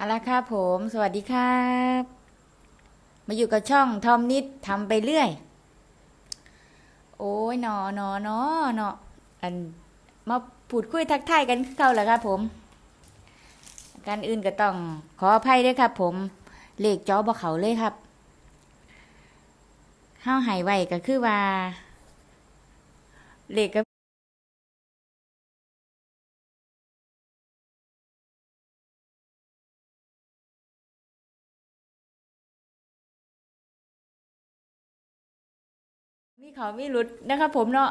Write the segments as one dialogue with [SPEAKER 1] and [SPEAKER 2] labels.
[SPEAKER 1] เอาละครับผม สวัสดีครับ มาอยู่กับช่องทอมนิดทำไปเรื่อย โอ้ยหนอหนอหนอหนออันมาพูดคุยทักทายกันเก่าแหละครับผม การอื่นก็ต้องขออภัยด้วยครับผมเลขจอบ่เขาเลยครับห้าหายไวก็คือว่าเลขก็ เขาไมีหลุดนะครับผมเนาะ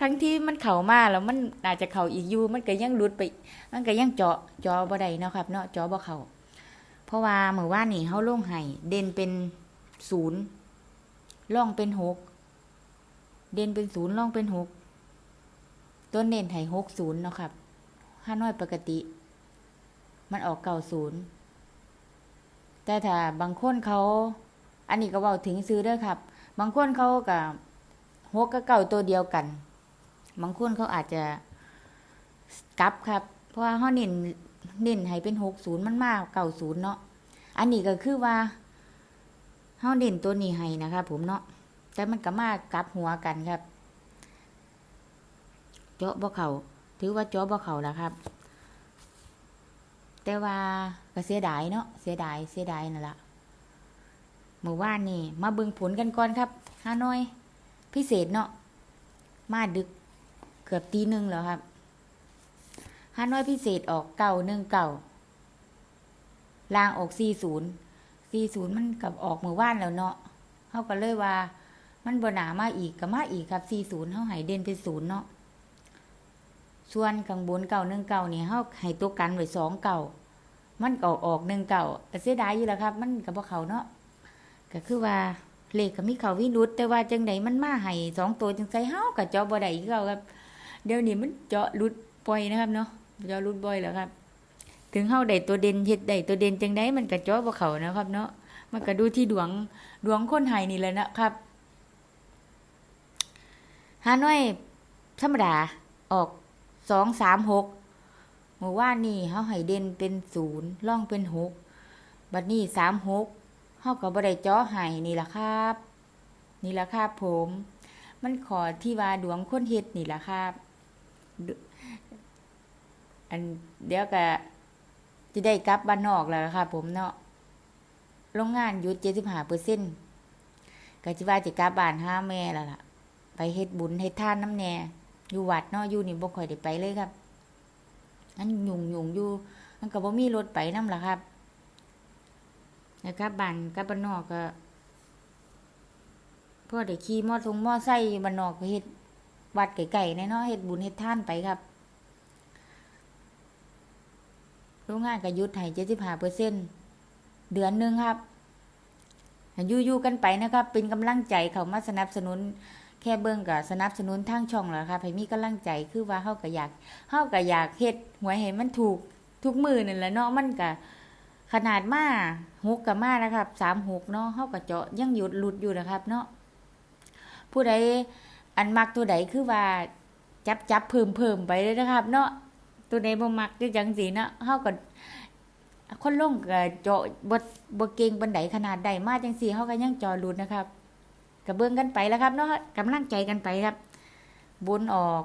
[SPEAKER 1] ทั้งที่มันเข่ามาแล้วมันอาจจะเข่าอีกอยู่ มันก็ยังหลุดไป มันก็ยังเจาะจอบ่ได้เนาะครับเนาะจอบ่เข่าเพราะว่าเมื่อว่านี่เฮาล่งให้เด่นเป็นศูนย์ล่องเป็นหกเด่นเป็นศูนย์ล่องเป็นหกต้นเด่นให้หกศูนย์เนาะครับห้าน้อยปกติ มันออกเก่าศูนย์แต่ถ้าบางคนเขา อันนี้ก็เว้าถึงซื้อเด้อครับ บางคนเขากับหกกับเก่าตัวเดียวกัน บางคนเขาอาจจะกลับครับ เพราะว่าเขาเน้นเน้นให้เป็นหกศูนย์มันมากเก่าศูนย์เนาะอันนี้ก็คือว่าเขาเน้นตัวนี้ให้นะครับผมเนาะแต่มันก็มากกลับหัวกันครับ เจาะบ่เขาถือว่าเจาะบ่เขาแล้วครับ แต่ว่าก็เสียดายเนาะเสียดายเสียดายนั่นแหละ มื่อวานนี่ มาเบิ่งผลกันก่อนครับฮานอยพิเศษเนาะมาดึกเกือบตีหนึ่งแล้วครับฮานอยพิเศษออกเก่าหนึ่งเก่าลางออกสี่ศูนย์สี่ศูนย์มันกับออกมื่อวานแล้วเนาะเขาก็เลยว่า มันบหนามาอีกกับมาอีกครับสี่ศูนย์เขาหายเด่นเป็นศูนย์เนาะส่วนข้างบนเก่าหนึ่งเก่าเนี่ยเขาหายตัวกันไว้สองเก่ามันก็ออกหนึ่งเก่าแต่เสียดายอยู่แล้วครับ มันกับพวกเขาเนาะ ก็คือว่าเลขก็มีเขาวิรุธแต่ว่าจังไดมันมาให้สองตัวจังไสเฮาก็เจาะบ่ได้คือเก่าครับ เดี๋ยวนี้มันเจาะหลุดบ่อยนะครับเนาะเจาะหลุดบ่อยแล้วครับ ถึงเฮาได้ตัวเด่นเฮ็ดได้ตัวเด่นจังไดมันก็เจาะบ่เข้านะครับ เนาะมันก็ดูที่ดวงดวงคนให้นี่แหละนะครับฮานอยธรรมดาออก2 3 6เมื่อวานนี้เฮาให้เด่นเป็น0ล่องเป็น6บัดนี้3 6 เฮาก็บ่ได้จาะให้นี่ล่ะครับ นี่ล่ะครับผม มันขอที่ว่าดวงคนเฮ็ดนี่ล่ะครับ อันเดี๋ยวก็จะได้กลับบ้านนอกแล้วล่ะครับผมเนาะโรงงานหยุด75%ก็สิว่าจะกลับบ้านห้าแม่แล้วล่ะ ไปเฮ็ดบุญเฮ็ดทานน้ำแหน่อยู่วัดเนาะอยู่นี่บ่ค่อยได้ไปเลยครับอันยุ่งๆอยู่มันก็บ่มีรถไปนำล่ะครับ นะครับบ้านกับบ้านนอกก็พ่อได้ขี่มอทงมอไซค์บ้านนอกก็เฮ็ดวัดไก่ๆแน่เนาะเฮ็ดบุญเฮ็ดท่านไปครับโรงงานก็ยุดให้เจ็ดสิบห้าเปอร์เซ็นเดือนหนึ่งครับยู่ยู่กันไปนะครับ เป็นกำลังใจเขามาสนับสนุน แค่เบิ่งก็สนับสนุนทางช่องแล้วครับให้มีกำลังใจคือว่าเฮาก็อยากเฮาก็อยากเฮ็ดหวยให้มันถูกทุกมือนั่นแหละเนาะมันก็ ขนาดมาหกกับมานะครับสามหกเนาะเฮากับเจาะยังหยุดหลุดอยู่นะครับ เนาะผู้ใดอันมักตัวใดคือว่าจับจับเพิ่มเพิ่มไปเลยนะครับ เนาะตัวใดบ่มักจังสีเนาะเฮาก็คนลงก็เจาะบ่บ่เก่งปานใดขนาดใดมาจังซี่เฮาก็ยังจาะหลุดนะครับก็เบิ่งกันไปแล้วครับ เนาะกำลังใจกันไปครับ บนออก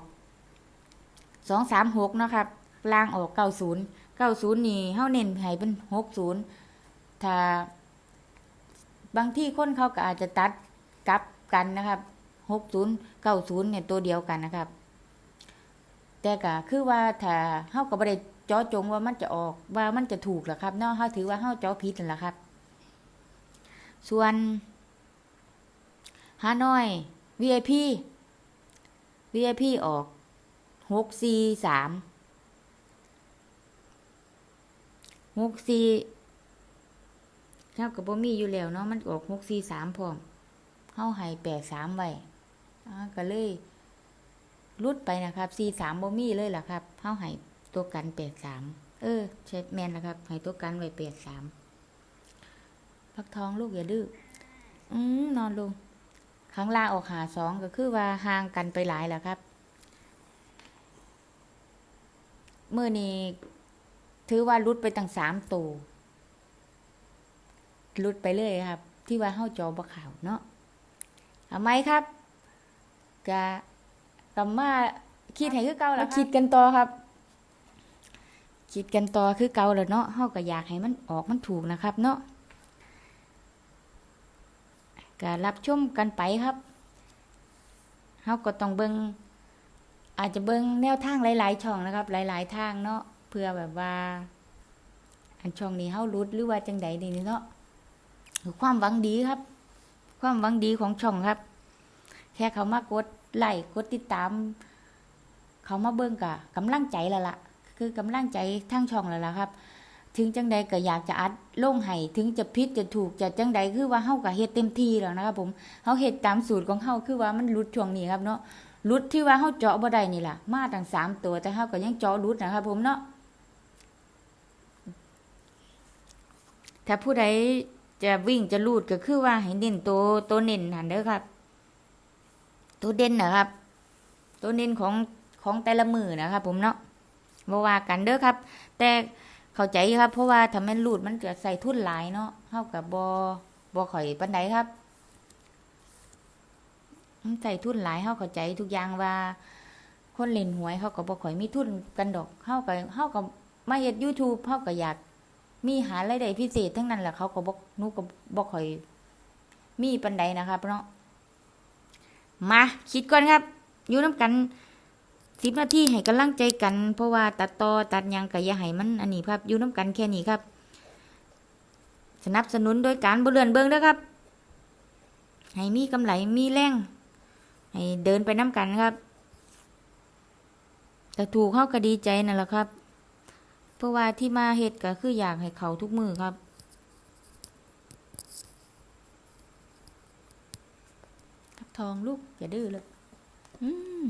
[SPEAKER 1] 236เนาะครับล่างออก90 เก้าศูนย์นี่เฮาเน้นให้เป็นหกศูนย์ถ้า บางที่คนเขาก็อาจจะตัดกลับกันนะครับหกศูนย์เก้าศูนย์เนี่ยตัวเดียวกันนะครับ แต่ก็คือว่าถ้าเฮาก็บ่ได้จาะจงว่ามันจะออกว่ามันจะถูกหรอครับเนาะเฮาถือว่าเฮาจาะผิดนั่นล่ะครับ ส่วนฮานอย VIP VIP ออกหกสี่สาม หกสี่เท่ากับบ่มีอยู่แล้วเนาะมันออกหกสี่สามพร้อมเฮาให้แปดสามไว้ก็เลยรุดไปนะครับสี่สามบ่มีเลยล่ะครับเฮาให้ตัวกันแปดสามเออใช่แมนนะครับให้ตัวกันไว้แปดสามพักท้องลูกอย่าดื้ออืมนอนลงข้างล่าออกหาสองก็คือว่าห่างกันไปหลายแล้วครับเมื่อนี้ ถือว่ารุดไปตั้งสามตัวรุดไปเลยครับ ที่ว่าเฮาจอบ่ข่าวเนาะทำไมครับกะกำมาคิดให้คือเก่าแล้วคิดกันต่อครับ คิดกันต่อคือเก่าแล้วเนาะเฮาก็อยากให้มันออกมันถูกนะครับ เนาะก็รับชมกันไปครับเฮาก็ต้องเบิ่งอาจจะเบิ่งแนวทางหลาย ๆ ช่องนะครับ หลาย ๆ ทางเนาะ เพื่อแบบว่า อันช่องนี้เฮารุดหรือว่าจังใดนี่เนาะคือความหวังดีครับ ความหวังดีของช่องครับ แค่เขามากดไลค์กดติดตาม เขามาเบิ่งกะกำลังใจแล้วล่ะ คือกำลังใจทั้งช่องแล้วล่ะครับ ถึงจังใดก็อยากจะอัดลงให้ถึงจะผิดจะถูกจะจังใดคือว่าเฮาก็เฮ็ดเต็มที่แล้วนะครับ ผมเฮาเฮ็ดตามสูตรของเฮาคือว่ามันหลุดช่วงนี้ครับเนาะหลุดที่ว่าเฮาเจาะบ่ได้นี่ล่ะ มาตั้งสามตัวแต่เฮาก็ยังเจาะหลุดนะครับ ผมเนาะ ถ้าผู้ใดจะวิ่งจะลูดก็คือว่าให้เน้นตัวตัวเน้นหันเด้อครับ ตัวเด่นนะครับ ตัวเน้นของของแต่ละมือนะครับผมเนาะบ่ว่ากันเด้อครับ แต่เข้าใจครับ เพราะว่าถ้าแม่นรูดมันจะใส่ทุ่นหลายเนาะเฮากับบ่บ่ข่อยปานใดครับใส่ทุ่นหลายเฮาเข้าใจทุกอย่างว่า คนเล่นหวยเขาก็บ่ค่อยมีทุนกันดอกเฮาก็เฮาก็มาเฮ็ด YouTube เฮาก็อยาก มีหารายได้พิเศษทั้งนั้นแหละเขาก็บ่หนูก็บ่ค่อย มีปานใดนะครับเนาะมาคิดก่อนครับอยู่น้ำกันสิบนาทีให้กำลังใจกัน เพราะว่าตัดต่อตัดยังก็อย่าให้มันอันนี้ครับอยู่น้ำกันแค่นี้ครับ สนับสนุนโดยการบ่เลื่อนเบิ่งด้อครับ ให้มีกำไรมีแรงให้เดินไปน้ำกันครับแต่ถูกเข้าก็ดีใจนั่นแหละครับ เพราะว่าที่มาเฮ็ดก็คืออยากให้เขาทุกมือครับ ทับทองลูกอย่าดื้อเลยอืม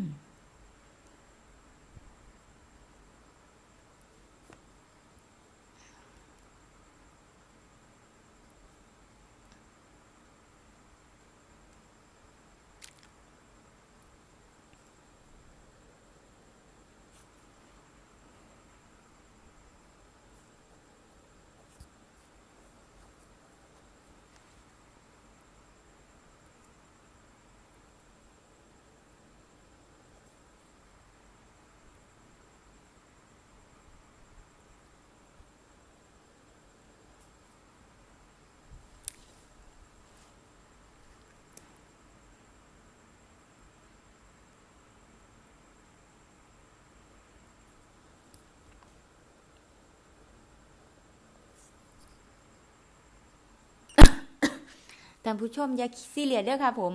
[SPEAKER 1] ท่านผู้ชมอย่าซีเรียสเด้อค่ะผม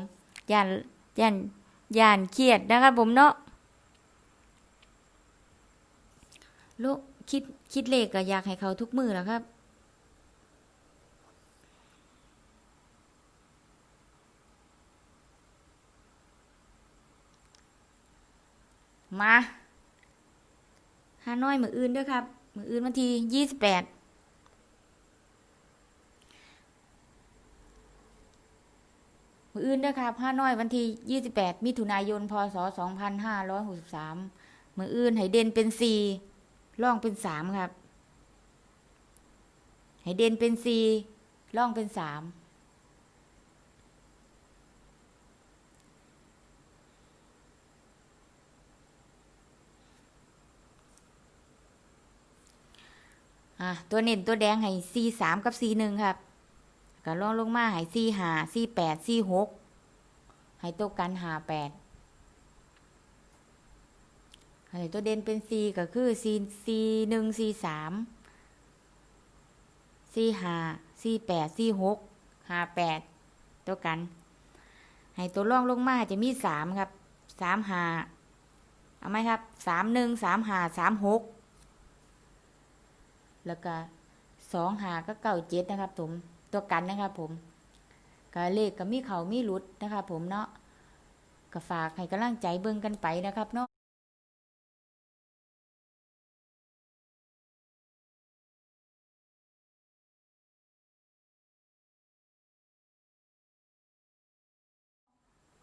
[SPEAKER 1] อย่านย่านย่าเครียดนะครับผมเนาะลูกคิดคิดเลขก็อยากให้เขาทุกมือแล้วครับ มาฮานอยมืออื่นด้วยครับ มืออื่นวันที่ยี่สิบแปด มื อื่นด้อครับห้าน้อยวันที่ 28 มิถุนายน พศ 2563 มืออื่น ให้เด่นเป็น4ล่องเป็น3ครับ ให้เด่นเป็น4ล่องเป็น3อะตัวเน้นตัวแดงให้ C3 กับ C1 ครับ ก็ล่องลงมาให้สี่หาสี่แปดสี่หกให้ตัวกันหาแปดให้ตัวเด่นเป็นสี่ก็คือสี่สี่หนึ่งสี่สามสี่หาสี่แปดสี่หกหาแปดตัวกัน ให้ตัวล่องลงมาจะมีสามครับสามหาเอาไหมครับสามหนึ่งสามหาสามหกแล้วก็สองหาก็เก้าเจ็ดนะครับผม ตัวกันนะครับผมก็เลขก็มีเขามีหลุดนะครับผมเนาะก็ฝากให้กำลังใจเบิ่งกันไปนะครับเนาะ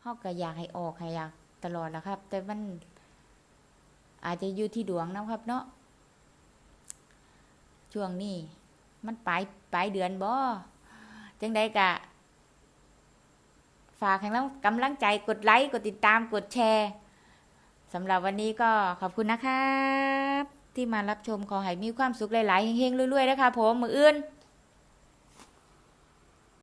[SPEAKER 1] เฮาก็อยากให้ออกให้อยากตลอดแหล้วครับ แต่มันอาจจะอยู่ที่ดวงนะครับ เนาะช่วงนี้มันปลายปลายเดือนบ่ จังได้กะ ฝากให้กำลังใจกดไลค์กดติดตามกดแชร์สำหรับวันนี้ก็ขอบคุณนะครับ ที่มารับชมขอให้มีความสุขหลายๆเฮงๆรวยๆนะคะผมมืออื่น